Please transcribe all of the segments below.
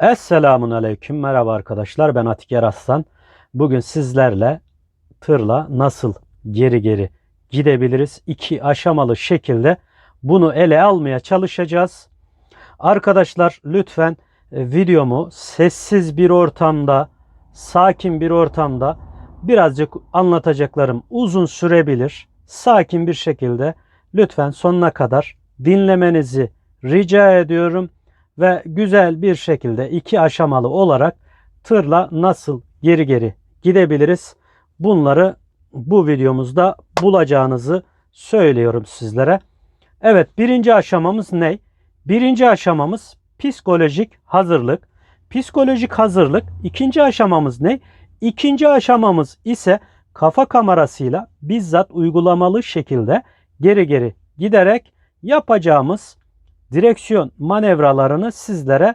Esselamun Aleyküm. Merhaba arkadaşlar. Ben Atiker Aslan. Bugün sizlerle tırla nasıl geri geri gidebiliriz? İki aşamalı şekilde bunu ele almaya çalışacağız. Arkadaşlar lütfen e, videomu sessiz bir ortamda, sakin bir ortamda birazcık anlatacaklarım uzun sürebilir. Sakin bir şekilde lütfen sonuna kadar dinlemenizi rica ediyorum ve güzel bir şekilde iki aşamalı olarak tırla nasıl geri geri gidebiliriz? Bunları bu videomuzda bulacağınızı söylüyorum sizlere. Evet birinci aşamamız ne? Birinci aşamamız psikolojik hazırlık. Psikolojik hazırlık. İkinci aşamamız ne? İkinci aşamamız ise kafa kamerasıyla bizzat uygulamalı şekilde geri geri giderek yapacağımız direksiyon manevralarını sizlere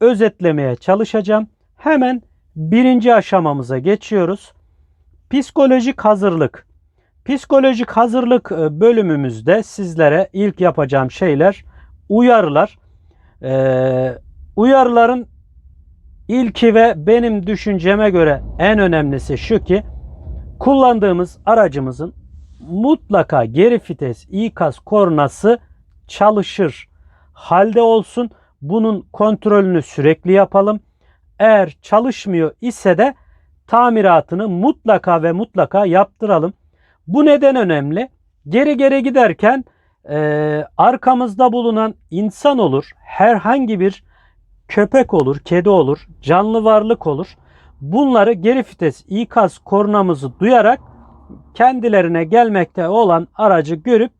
özetlemeye çalışacağım. Hemen birinci aşamamıza geçiyoruz. Psikolojik hazırlık. Psikolojik hazırlık e, bölümümüzde sizlere ilk yapacağım şeyler uyarılar. Ee, uyarıların ilki ve benim düşünceme göre en önemlisi şu ki kullandığımız aracımızın mutlaka geri vites ikaz kornası çalışır halde olsun. Bunun kontrolünü sürekli yapalım. Eğer çalışmıyor ise de tamiratını mutlaka ve mutlaka yaptıralım. Bu neden önemli? Geri geri giderken e, arkamızda bulunan insan olur, herhangi bir köpek olur, kedi olur, canlı varlık olur. Bunları geri vites ikaz kornamızı duyarak kendilerine gelmekte olan aracı görüp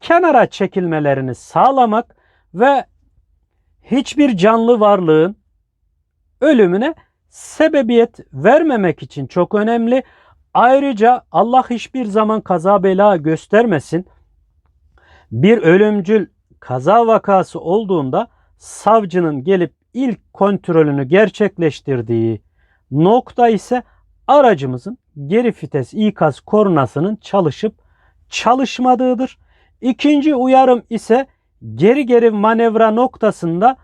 kenara çekilmelerini sağlamak ve hiçbir canlı varlığın ölümüne sebebiyet vermemek için çok önemli. Ayrıca Allah hiçbir zaman kaza bela göstermesin. Bir ölümcül kaza vakası olduğunda savcının gelip ilk kontrolünü gerçekleştirdiği nokta ise aracımızın geri vites ikaz kornasının çalışıp çalışmadığıdır. İkinci uyarım ise geri geri manevra noktasında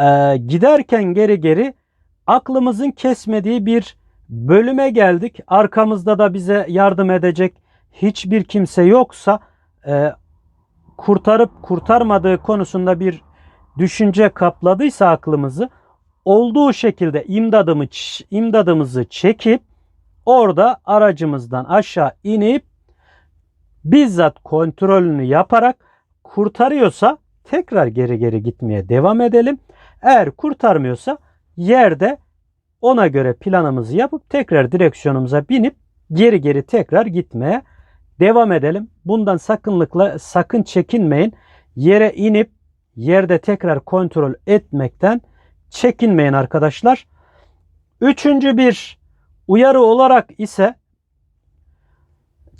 e, giderken geri geri aklımızın kesmediği bir bölüme geldik. Arkamızda da bize yardım edecek hiçbir kimse yoksa e, kurtarıp kurtarmadığı konusunda bir düşünce kapladıysa aklımızı olduğu şekilde imdadımı imdadımızı çekip orada aracımızdan aşağı inip bizzat kontrolünü yaparak kurtarıyorsa tekrar geri geri gitmeye devam edelim. Eğer kurtarmıyorsa yerde ona göre planımızı yapıp tekrar direksiyonumuza binip geri geri tekrar gitmeye devam edelim. Bundan sakınlıkla sakın çekinmeyin. Yere inip yerde tekrar kontrol etmekten çekinmeyin arkadaşlar. Üçüncü bir uyarı olarak ise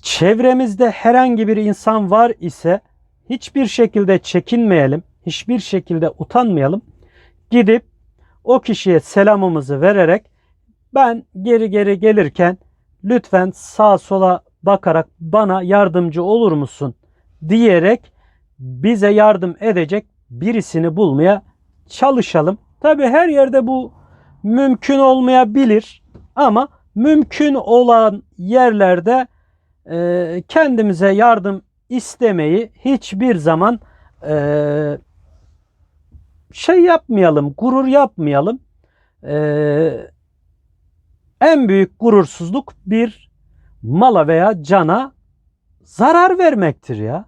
çevremizde herhangi bir insan var ise hiçbir şekilde çekinmeyelim, hiçbir şekilde utanmayalım. Gidip o kişiye selamımızı vererek ben geri geri gelirken lütfen sağa sola bakarak bana yardımcı olur musun diyerek bize yardım edecek birisini bulmaya çalışalım. Tabi her yerde bu mümkün olmayabilir ama mümkün olan yerlerde e, kendimize yardım istemeyi hiçbir zaman e, şey yapmayalım, gurur yapmayalım. E, en büyük gurursuzluk bir mala veya cana zarar vermektir ya.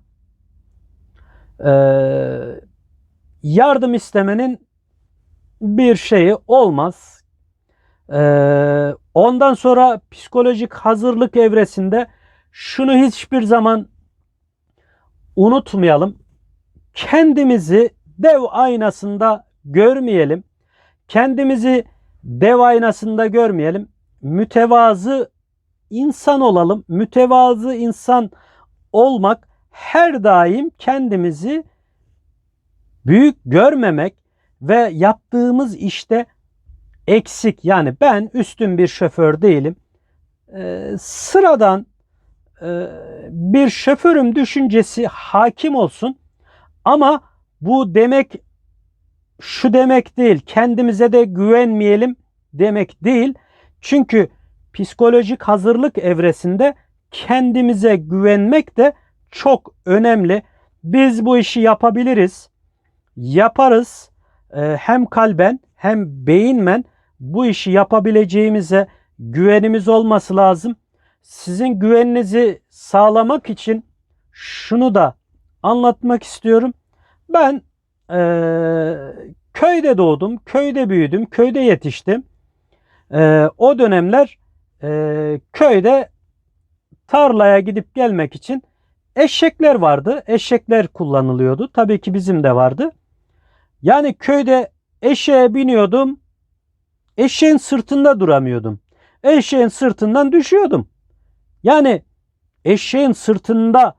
E, yardım istemenin bir şeyi olmaz. E, ondan sonra psikolojik hazırlık evresinde şunu hiçbir zaman unutmayalım. Kendimizi dev aynasında görmeyelim. Kendimizi dev aynasında görmeyelim. Mütevazı insan olalım. Mütevazı insan olmak her daim kendimizi büyük görmemek ve yaptığımız işte eksik yani ben üstün bir şoför değilim. Ee, sıradan bir şoförüm düşüncesi hakim olsun. Ama bu demek şu demek değil. Kendimize de güvenmeyelim demek değil. Çünkü psikolojik hazırlık evresinde kendimize güvenmek de çok önemli. Biz bu işi yapabiliriz. Yaparız. Ee, hem kalben hem beyinmen bu işi yapabileceğimize güvenimiz olması lazım. Sizin güveninizi sağlamak için şunu da anlatmak istiyorum. Ben eee, köyde doğdum, köyde büyüdüm, köyde yetiştim. Eee, o dönemler eee, köyde tarlaya gidip gelmek için eşekler vardı. Eşekler kullanılıyordu. Tabii ki bizim de vardı. Yani köyde eşeğe biniyordum. Eşeğin sırtında duramıyordum. Eşeğin sırtından düşüyordum. Yani eşeğin sırtında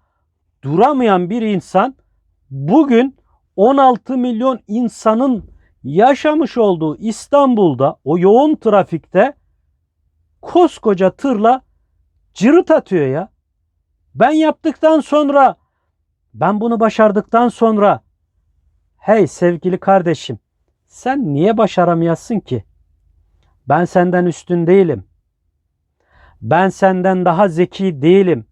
duramayan bir insan bugün 16 milyon insanın yaşamış olduğu İstanbul'da o yoğun trafikte koskoca tırla cırıt atıyor ya. Ben yaptıktan sonra ben bunu başardıktan sonra hey sevgili kardeşim sen niye başaramayasın ki? Ben senden üstün değilim. Ben senden daha zeki değilim.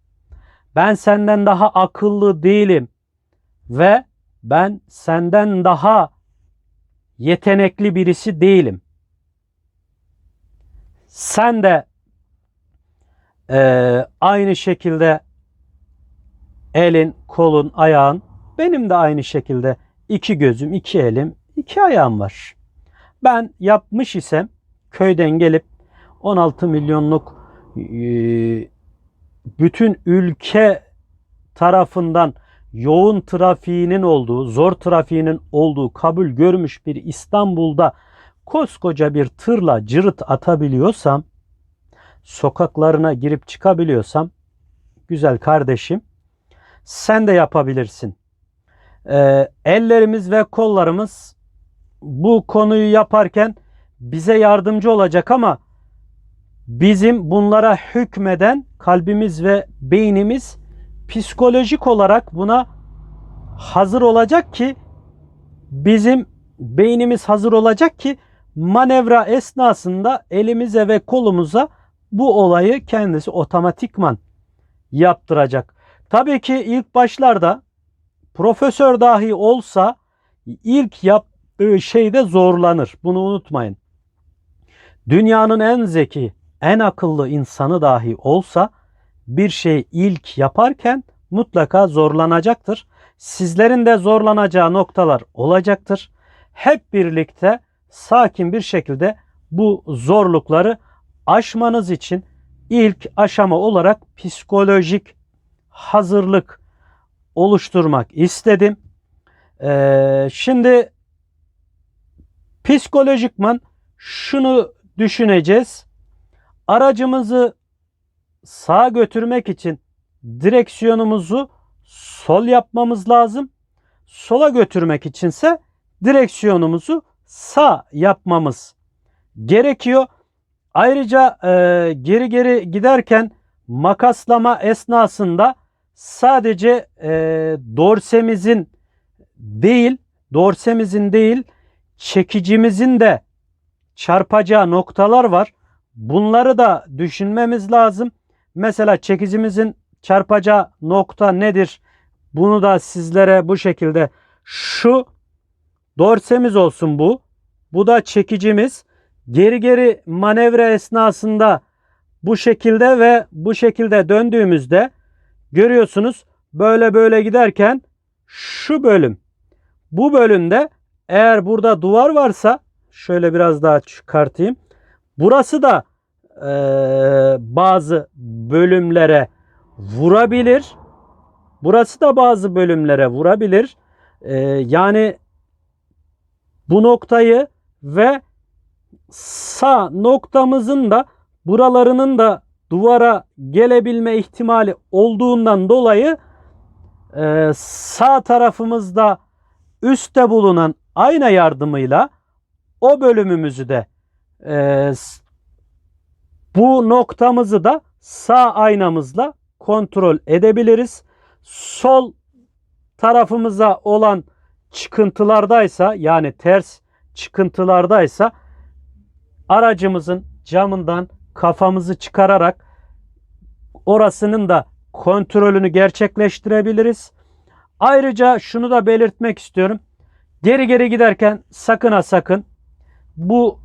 Ben senden daha akıllı değilim. Ve ben senden daha yetenekli birisi değilim. Sen de eee, aynı şekilde elin, kolun, ayağın benim de aynı şekilde iki gözüm, iki elim, iki ayağım var. Ben yapmış isem köyden gelip 16 milyonluk bütün ülke tarafından yoğun trafiğinin olduğu, zor trafiğinin olduğu kabul görmüş bir İstanbul'da koskoca bir tırla cırıt atabiliyorsam, sokaklarına girip çıkabiliyorsam, güzel kardeşim, sen de yapabilirsin. Ee, ellerimiz ve kollarımız bu konuyu yaparken bize yardımcı olacak ama bizim bunlara hükmeden kalbimiz ve beynimiz psikolojik olarak buna hazır olacak ki bizim beynimiz hazır olacak ki manevra esnasında elimize ve kolumuza bu olayı kendisi otomatikman yaptıracak. Tabii ki ilk başlarda profesör dahi olsa ilk yaptığı şeyde zorlanır. Bunu unutmayın. Dünyanın en zeki, en akıllı insanı dahi olsa bir şey ilk yaparken mutlaka zorlanacaktır. Sizlerin de zorlanacağı noktalar olacaktır. Hep birlikte sakin bir şekilde bu zorlukları aşmanız için ilk aşama olarak psikolojik hazırlık oluşturmak istedim. Ee, şimdi psikolojikman şunu düşüneceğiz. Aracımızı sağa götürmek için direksiyonumuzu sol yapmamız lazım. Sola götürmek içinse direksiyonumuzu sağ yapmamız gerekiyor. Ayrıca e, geri geri giderken makaslama esnasında sadece e, dorsemizin değil, dorsemizin değil, çekicimizin de çarpacağı noktalar var. Bunları da düşünmemiz lazım. Mesela çekicimizin çarpacağı nokta nedir? Bunu da sizlere bu şekilde şu dorsemiz olsun bu. Bu da çekicimiz. Geri geri manevra esnasında bu şekilde ve bu şekilde döndüğümüzde görüyorsunuz böyle böyle giderken şu bölüm bu bölümde eğer burada duvar varsa şöyle biraz daha çıkartayım. Burası da e, bazı bölümlere vurabilir. Burası da bazı bölümlere vurabilir. E, yani bu noktayı ve sağ noktamızın da buralarının da duvara gelebilme ihtimali olduğundan dolayı e, sağ tarafımızda üstte bulunan ayna yardımıyla o bölümümüzü de e, bu noktamızı da sağ aynamızla kontrol edebiliriz. Sol tarafımıza olan çıkıntılardaysa yani ters çıkıntılardaysa aracımızın camından kafamızı çıkararak orasının da kontrolünü gerçekleştirebiliriz. Ayrıca şunu da belirtmek istiyorum. Geri geri giderken sakın ha sakın bu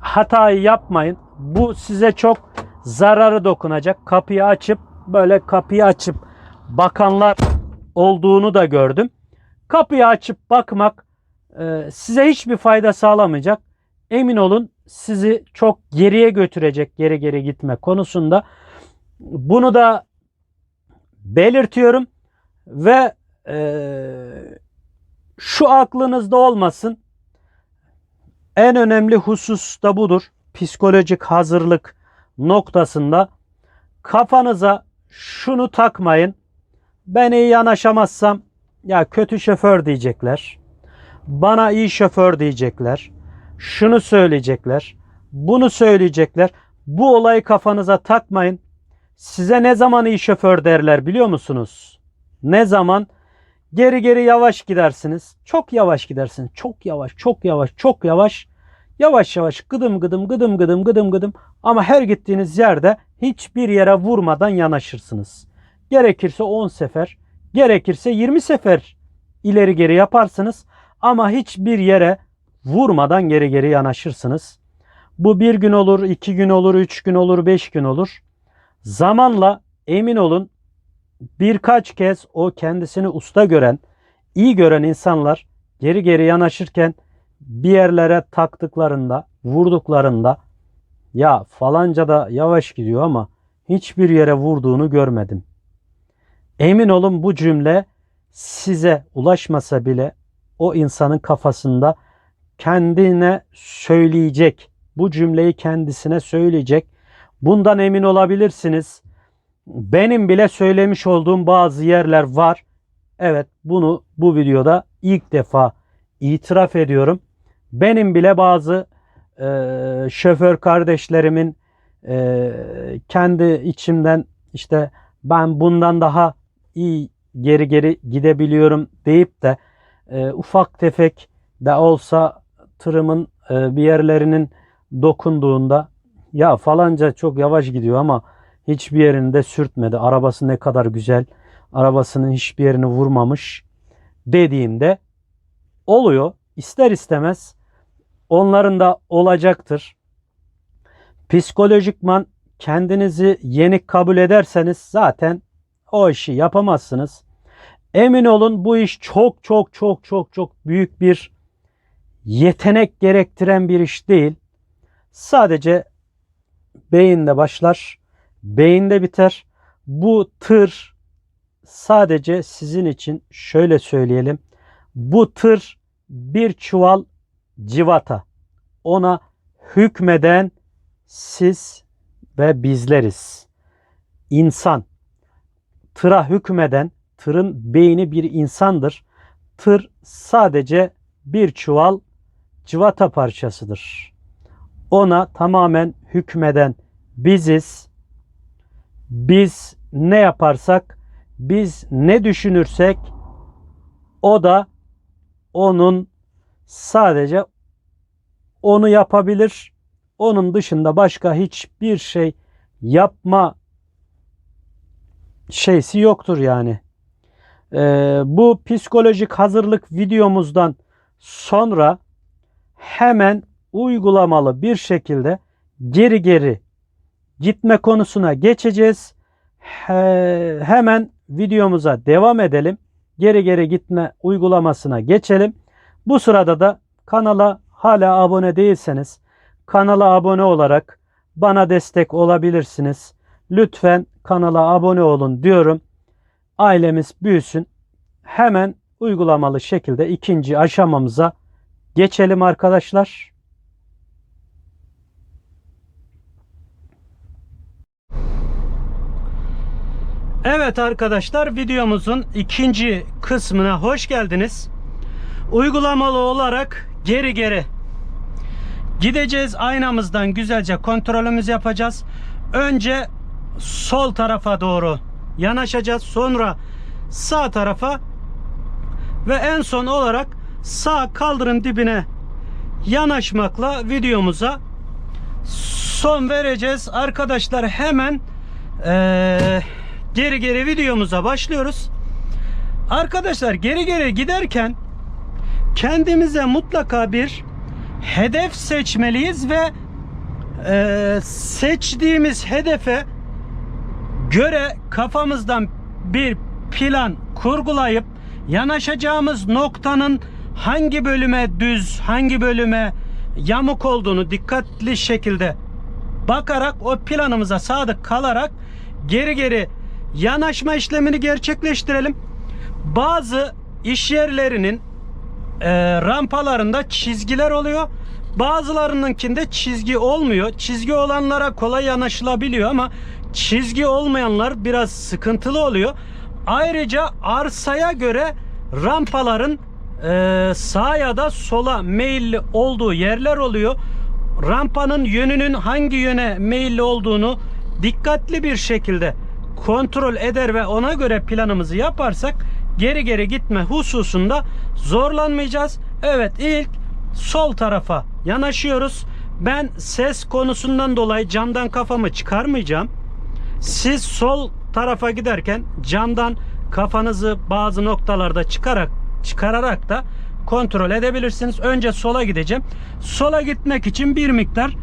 hatayı yapmayın. Bu size çok zararı dokunacak. Kapıyı açıp böyle kapıyı açıp bakanlar olduğunu da gördüm. Kapıyı açıp bakmak e, size hiçbir fayda sağlamayacak. Emin olun sizi çok geriye götürecek geri geri gitme konusunda. Bunu da belirtiyorum ve e, şu aklınızda olmasın. En önemli husus da budur. Psikolojik hazırlık noktasında kafanıza şunu takmayın. Ben iyi yanaşamazsam ya kötü şoför diyecekler. Bana iyi şoför diyecekler. Şunu söyleyecekler. Bunu söyleyecekler. Bu olayı kafanıza takmayın. Size ne zaman iyi şoför derler biliyor musunuz? Ne zaman? Geri geri yavaş gidersiniz. Çok yavaş gidersiniz. Çok yavaş, çok yavaş, çok yavaş. Yavaş yavaş gıdım gıdım gıdım gıdım gıdım gıdım ama her gittiğiniz yerde hiçbir yere vurmadan yanaşırsınız. Gerekirse 10 sefer, gerekirse 20 sefer ileri geri yaparsınız ama hiçbir yere vurmadan geri geri yanaşırsınız. Bu bir gün olur, iki gün olur, üç gün olur, beş gün olur. Zamanla emin olun birkaç kez o kendisini usta gören, iyi gören insanlar geri geri yanaşırken bir yerlere taktıklarında, vurduklarında ya falanca da yavaş gidiyor ama hiçbir yere vurduğunu görmedim. Emin olun bu cümle size ulaşmasa bile o insanın kafasında kendine söyleyecek. Bu cümleyi kendisine söyleyecek. Bundan emin olabilirsiniz. Benim bile söylemiş olduğum bazı yerler var. Evet bunu bu videoda ilk defa itiraf ediyorum. Benim bile bazı e, şoför kardeşlerimin e, kendi içimden işte ben bundan daha iyi geri geri gidebiliyorum deyip de e, ufak tefek de olsa tırımın e, bir yerlerinin dokunduğunda ya falanca çok yavaş gidiyor ama hiçbir yerinde sürtmedi. Arabası ne kadar güzel. Arabasının hiçbir yerini vurmamış dediğimde oluyor. İster istemez onların da olacaktır. Psikolojikman kendinizi yenik kabul ederseniz zaten o işi yapamazsınız. Emin olun bu iş çok çok çok çok çok büyük bir yetenek gerektiren bir iş değil. Sadece beyinde başlar, beyinde biter. Bu tır sadece sizin için şöyle söyleyelim. Bu tır bir çuval civata. Ona hükmeden siz ve bizleriz. İnsan. Tıra hükmeden, tırın beyni bir insandır. Tır sadece bir çuval civata parçasıdır. Ona tamamen hükmeden biziz. Biz ne yaparsak, biz ne düşünürsek o da onun sadece onu yapabilir. Onun dışında başka hiçbir şey yapma şeysi yoktur yani. Ee, bu psikolojik hazırlık videomuzdan sonra hemen uygulamalı bir şekilde geri geri gitme konusuna geçeceğiz. He, hemen videomuza devam edelim. Geri geri gitme uygulamasına geçelim. Bu sırada da kanala hala abone değilseniz kanala abone olarak bana destek olabilirsiniz. Lütfen kanala abone olun diyorum. Ailemiz büyüsün. Hemen uygulamalı şekilde ikinci aşamamıza geçelim arkadaşlar. Evet arkadaşlar videomuzun ikinci kısmına hoş geldiniz. Uygulamalı olarak geri geri gideceğiz. Aynamızdan güzelce kontrolümüzü yapacağız. Önce sol tarafa doğru yanaşacağız. Sonra sağ tarafa ve en son olarak sağ kaldırım dibine yanaşmakla videomuza son vereceğiz. Arkadaşlar hemen eee, geri geri videomuza başlıyoruz. Arkadaşlar geri geri giderken kendimize mutlaka bir hedef seçmeliyiz ve eee, seçtiğimiz hedefe göre kafamızdan bir plan kurgulayıp yanaşacağımız noktanın hangi bölüme düz, hangi bölüme yamuk olduğunu dikkatli şekilde bakarak o planımıza sadık kalarak geri geri yanaşma işlemini gerçekleştirelim. Bazı iş yerlerinin e, rampalarında çizgiler oluyor. Bazılarınınkinde çizgi olmuyor. Çizgi olanlara kolay yanaşılabiliyor ama çizgi olmayanlar biraz sıkıntılı oluyor. Ayrıca arsaya göre rampaların e, sağa ya da sola meyilli olduğu yerler oluyor. Rampanın yönünün hangi yöne meyilli olduğunu dikkatli bir şekilde kontrol eder ve ona göre planımızı yaparsak geri geri gitme hususunda zorlanmayacağız. Evet ilk sol tarafa yanaşıyoruz. Ben ses konusundan dolayı camdan kafamı çıkarmayacağım. Siz sol tarafa giderken camdan kafanızı bazı noktalarda çıkarak çıkararak da kontrol edebilirsiniz. Önce sola gideceğim. Sola gitmek için bir miktar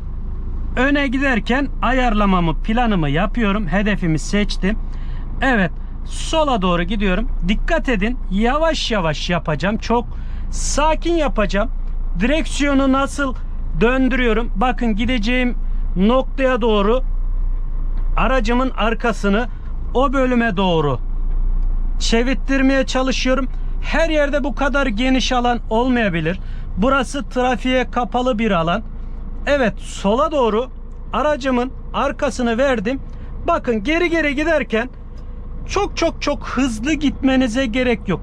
öne giderken ayarlamamı, planımı yapıyorum. Hedefimi seçtim. Evet, sola doğru gidiyorum. Dikkat edin. Yavaş yavaş yapacağım. Çok sakin yapacağım. Direksiyonu nasıl döndürüyorum? Bakın gideceğim noktaya doğru aracımın arkasını o bölüme doğru çevirttirmeye çalışıyorum. Her yerde bu kadar geniş alan olmayabilir. Burası trafiğe kapalı bir alan. Evet sola doğru aracımın arkasını verdim. Bakın geri geri giderken çok çok çok hızlı gitmenize gerek yok.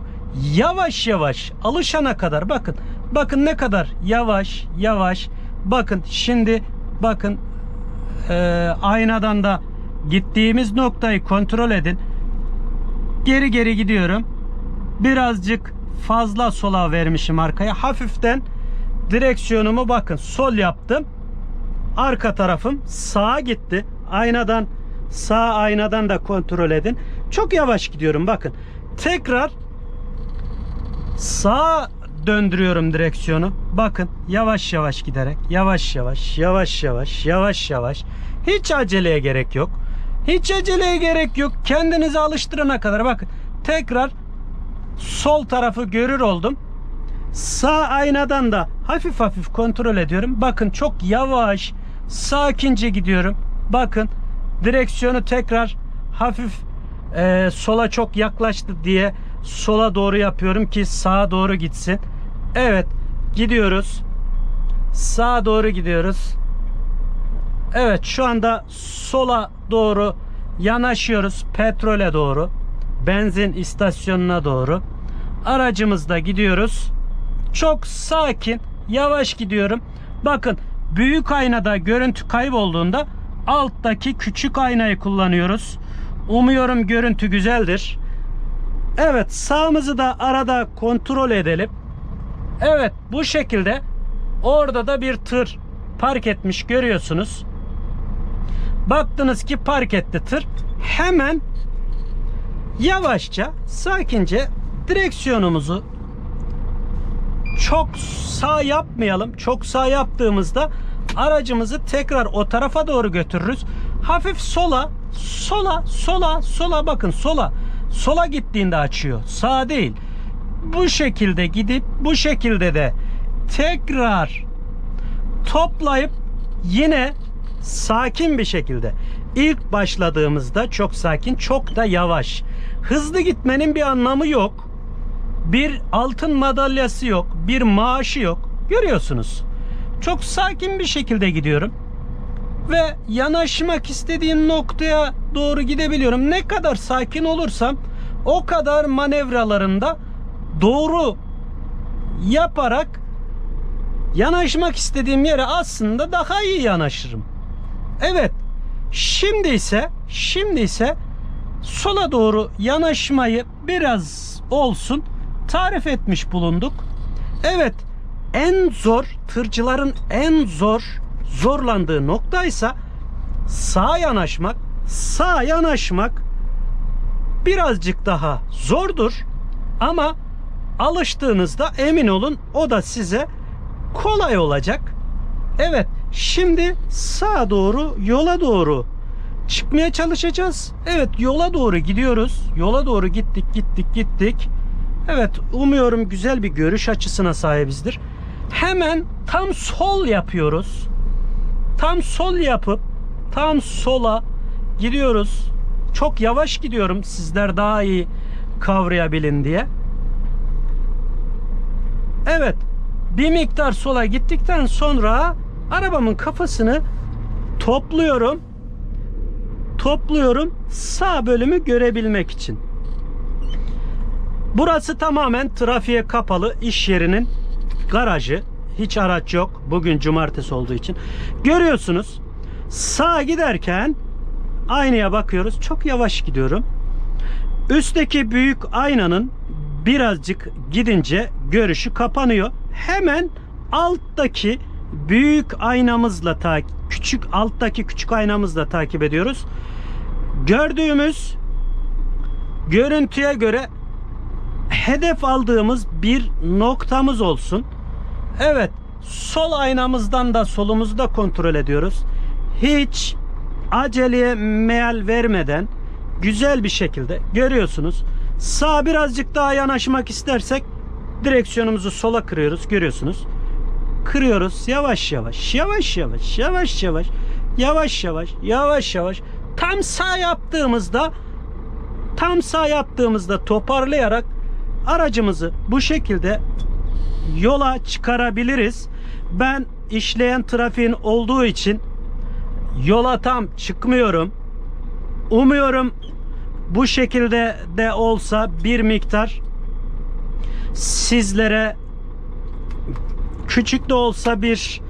Yavaş yavaş alışana kadar bakın. Bakın ne kadar yavaş yavaş. Bakın şimdi bakın e, aynadan da gittiğimiz noktayı kontrol edin. Geri geri gidiyorum. Birazcık fazla sola vermişim arkaya. Hafiften direksiyonumu bakın sol yaptım. Arka tarafım sağa gitti. Aynadan sağ aynadan da kontrol edin. Çok yavaş gidiyorum bakın. Tekrar sağa döndürüyorum direksiyonu. Bakın yavaş yavaş giderek yavaş yavaş yavaş yavaş yavaş yavaş hiç aceleye gerek yok. Hiç aceleye gerek yok. Kendinizi alıştırana kadar bakın. Tekrar sol tarafı görür oldum. Sağ aynadan da hafif hafif kontrol ediyorum. Bakın çok yavaş, sakince gidiyorum. Bakın direksiyonu tekrar hafif e, sola çok yaklaştı diye sola doğru yapıyorum ki sağa doğru gitsin. Evet gidiyoruz. Sağa doğru gidiyoruz. Evet şu anda sola doğru yanaşıyoruz. Petrole doğru. Benzin istasyonuna doğru. Aracımızda gidiyoruz. Çok sakin, yavaş gidiyorum. Bakın büyük aynada görüntü kaybolduğunda alttaki küçük aynayı kullanıyoruz. Umuyorum görüntü güzeldir. Evet sağımızı da arada kontrol edelim. Evet bu şekilde orada da bir tır park etmiş görüyorsunuz. Baktınız ki park etti tır. Hemen yavaşça, sakince direksiyonumuzu çok sağ yapmayalım. Çok sağ yaptığımızda aracımızı tekrar o tarafa doğru götürürüz. Hafif sola, sola, sola, sola bakın sola. Sola gittiğinde açıyor. Sağ değil. Bu şekilde gidip bu şekilde de tekrar toplayıp yine sakin bir şekilde ilk başladığımızda çok sakin çok da yavaş hızlı gitmenin bir anlamı yok bir altın madalyası yok bir maaşı yok görüyorsunuz çok sakin bir şekilde gidiyorum ve yanaşmak istediğim noktaya doğru gidebiliyorum ne kadar sakin olursam o kadar manevralarında doğru yaparak yanaşmak istediğim yere aslında daha iyi yanaşırım. Evet. Şimdi ise şimdi ise sola doğru yanaşmayı biraz olsun tarif etmiş bulunduk. Evet. en zor tırcıların en zor zorlandığı noktaysa sağa yanaşmak. Sağa yanaşmak birazcık daha zordur ama alıştığınızda emin olun o da size kolay olacak. Evet, şimdi sağa doğru, yola doğru çıkmaya çalışacağız. Evet, yola doğru gidiyoruz. Yola doğru gittik, gittik, gittik. Evet, umuyorum güzel bir görüş açısına sahibizdir. Hemen tam sol yapıyoruz. Tam sol yapıp tam sola gidiyoruz. Çok yavaş gidiyorum sizler daha iyi kavrayabilin diye. Evet. Bir miktar sola gittikten sonra arabamın kafasını topluyorum. Topluyorum sağ bölümü görebilmek için. Burası tamamen trafiğe kapalı iş yerinin garajı. Hiç araç yok. Bugün cumartesi olduğu için. Görüyorsunuz. Sağa giderken aynaya bakıyoruz. Çok yavaş gidiyorum. Üstteki büyük aynanın birazcık gidince görüşü kapanıyor. Hemen alttaki büyük aynamızla ta küçük alttaki küçük aynamızla takip ediyoruz. Gördüğümüz görüntüye göre hedef aldığımız bir noktamız olsun. Evet, sol aynamızdan da solumuzu da kontrol ediyoruz. Hiç aceleye meal vermeden güzel bir şekilde görüyorsunuz. Sağ birazcık daha yanaşmak istersek direksiyonumuzu sola kırıyoruz. Görüyorsunuz. Kırıyoruz yavaş yavaş, yavaş yavaş, yavaş yavaş, yavaş yavaş, yavaş yavaş. Tam sağ yaptığımızda tam sağ yaptığımızda toparlayarak aracımızı bu şekilde yola çıkarabiliriz. Ben işleyen trafiğin olduğu için yola tam çıkmıyorum. Umuyorum bu şekilde de olsa bir miktar sizlere küçük de olsa bir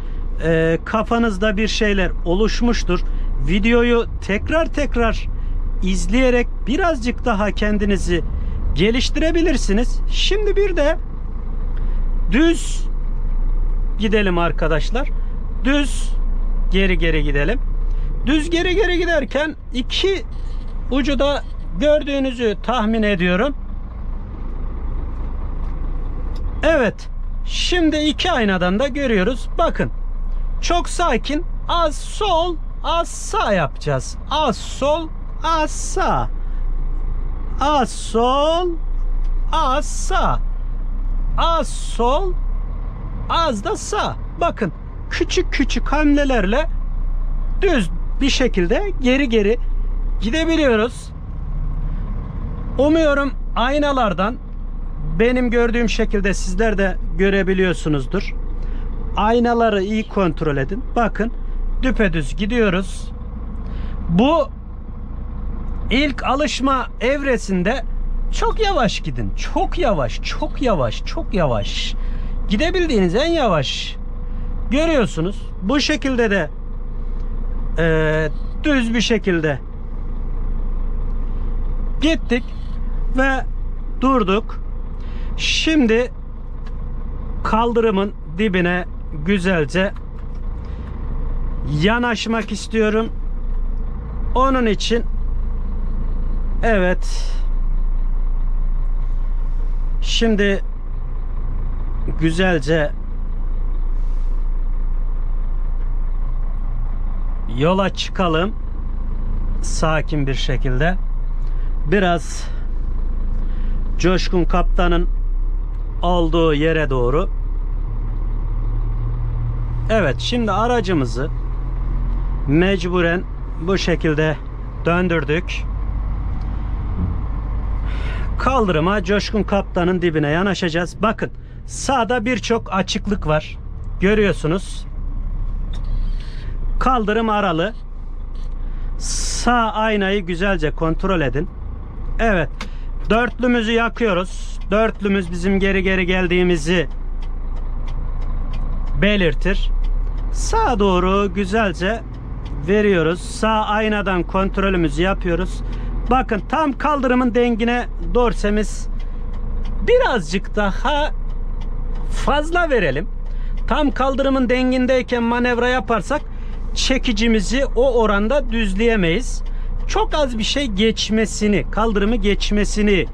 e, kafanızda bir şeyler oluşmuştur. Videoyu tekrar tekrar izleyerek birazcık daha kendinizi geliştirebilirsiniz. Şimdi bir de düz gidelim arkadaşlar. Düz geri geri gidelim. Düz geri geri giderken iki ucu da gördüğünüzü tahmin ediyorum. Evet. Şimdi iki aynadan da görüyoruz. Bakın. Çok sakin. Az sol, az sağ yapacağız. Az sol, az sağ. Az sol, az sağ. Az sol, az da sağ. Bakın küçük küçük hamlelerle düz bir şekilde geri geri gidebiliyoruz. Umuyorum aynalardan benim gördüğüm şekilde sizler de görebiliyorsunuzdur. Aynaları iyi kontrol edin. Bakın düpedüz gidiyoruz. Bu ilk alışma evresinde çok yavaş gidin. Çok yavaş, çok yavaş, çok yavaş. Gidebildiğiniz en yavaş. Görüyorsunuz. Bu şekilde de eee, düz bir şekilde gittik ve durduk. Şimdi kaldırımın dibine güzelce yanaşmak istiyorum. Onun için evet. Şimdi güzelce yola çıkalım. Sakin bir şekilde. Biraz Coşkun Kaptan'ın olduğu yere doğru. Evet şimdi aracımızı mecburen bu şekilde döndürdük kaldırıma Coşkun Kaptan'ın dibine yanaşacağız. Bakın sağda birçok açıklık var. Görüyorsunuz. Kaldırım aralı. Sağ aynayı güzelce kontrol edin. Evet dörtlümüzü yakıyoruz. Dörtlümüz bizim geri geri geldiğimizi belirtir. Sağa doğru güzelce veriyoruz. Sağ aynadan kontrolümüzü yapıyoruz bakın tam kaldırımın dengine dorsemiz birazcık daha fazla verelim Tam kaldırımın dengindeyken manevra yaparsak çekicimizi o oranda düzleyemeyiz. Çok az bir şey geçmesini, kaldırımı geçmesini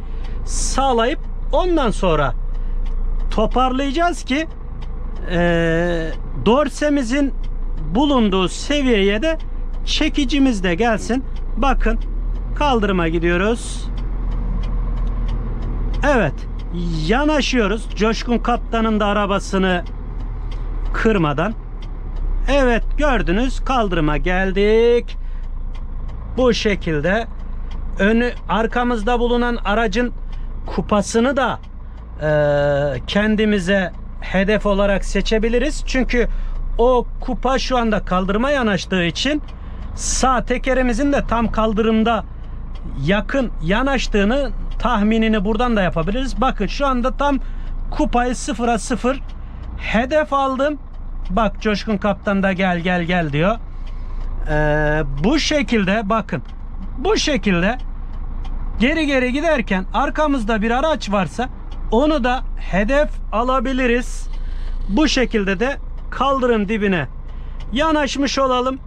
sağlayıp ondan sonra toparlayacağız ki eee dorsemizin bulunduğu seviyeye de çekicimiz de gelsin. Bakın kaldırıma gidiyoruz. Evet yanaşıyoruz. Coşkun Kaptan'ın da arabasını kırmadan. Evet gördünüz kaldırıma geldik. Bu şekilde önü arkamızda bulunan aracın kupasını da eee, kendimize hedef olarak seçebiliriz. Çünkü o kupa şu anda kaldırıma yanaştığı için sağ tekerimizin de tam kaldırımda yakın yanaştığını tahminini buradan da yapabiliriz. Bakın şu anda tam kupayı sıfıra sıfır hedef aldım. Bak Coşkun Kaptan da gel gel gel diyor. Ee, bu şekilde bakın bu şekilde geri geri giderken arkamızda bir araç varsa onu da hedef alabiliriz. Bu şekilde de kaldırım dibine yanaşmış olalım.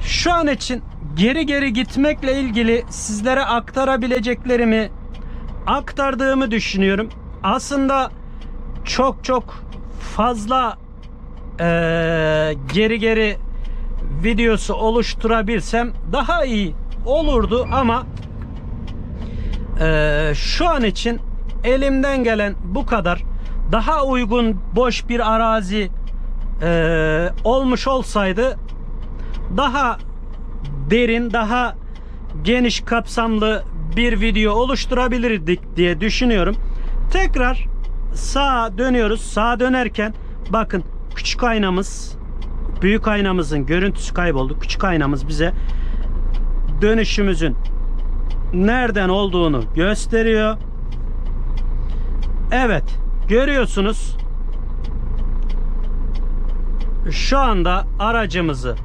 Şu an için geri geri gitmekle ilgili sizlere aktarabileceklerimi aktardığımı düşünüyorum. Aslında çok çok fazla eee, geri geri videosu oluşturabilsem daha iyi olurdu ama eee, şu an için elimden gelen bu kadar. Daha uygun boş bir arazi eee, olmuş olsaydı daha derin, daha geniş kapsamlı bir video oluşturabilirdik diye düşünüyorum. Tekrar sağa dönüyoruz. Sağa dönerken bakın küçük aynamız büyük aynamızın görüntüsü kayboldu. Küçük aynamız bize dönüşümüzün nereden olduğunu gösteriyor. Evet, görüyorsunuz. Şu anda aracımızı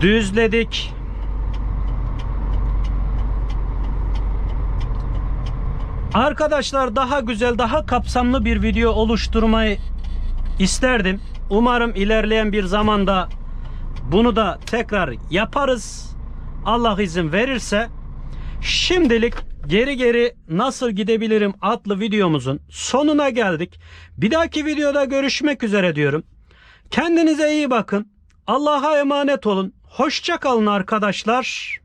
düzledik. Arkadaşlar daha güzel, daha kapsamlı bir video oluşturmayı isterdim. Umarım ilerleyen bir zamanda bunu da tekrar yaparız. Allah izin verirse. Şimdilik geri geri nasıl gidebilirim adlı videomuzun sonuna geldik. Bir dahaki videoda görüşmek üzere diyorum. Kendinize iyi bakın. Allah'a emanet olun. Hoşça kalın arkadaşlar.